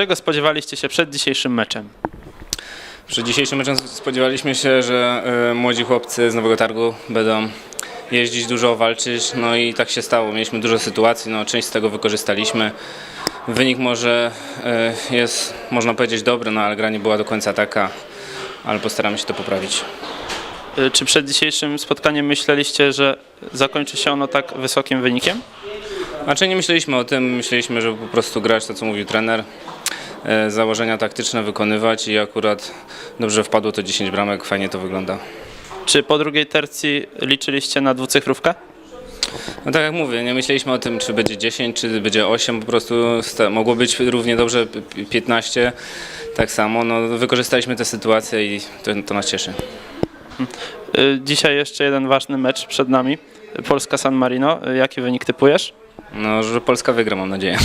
Czego spodziewaliście się przed dzisiejszym meczem? Przed dzisiejszym meczem spodziewaliśmy się, że y, młodzi chłopcy z Nowego Targu będą jeździć dużo, walczyć, no i tak się stało. Mieliśmy dużo sytuacji, no część z tego wykorzystaliśmy. Wynik może y, jest, można powiedzieć, dobry, no ale gra nie była do końca taka, ale postaramy się to poprawić. Y, Czy przed dzisiejszym spotkaniem myśleliście, że zakończy się ono tak wysokim wynikiem? Znaczy nie myśleliśmy o tym, myśleliśmy, że po prostu grać to, co mówił trener, założenia taktyczne wykonywać i akurat dobrze wpadło to 10 bramek, fajnie to wygląda. Czy po drugiej tercji liczyliście na dwucyfrówkę? No tak jak mówię, nie myśleliśmy o tym, czy będzie 10, czy będzie 8, po prostu mogło być równie dobrze p- p- 15, tak samo. No, wykorzystaliśmy tę sytuację i to, to nas cieszy. Y, Dzisiaj jeszcze jeden ważny mecz przed nami. Polska San Marino. Y, Jaki wynik typujesz? No, że Polska wygra, mam nadzieję.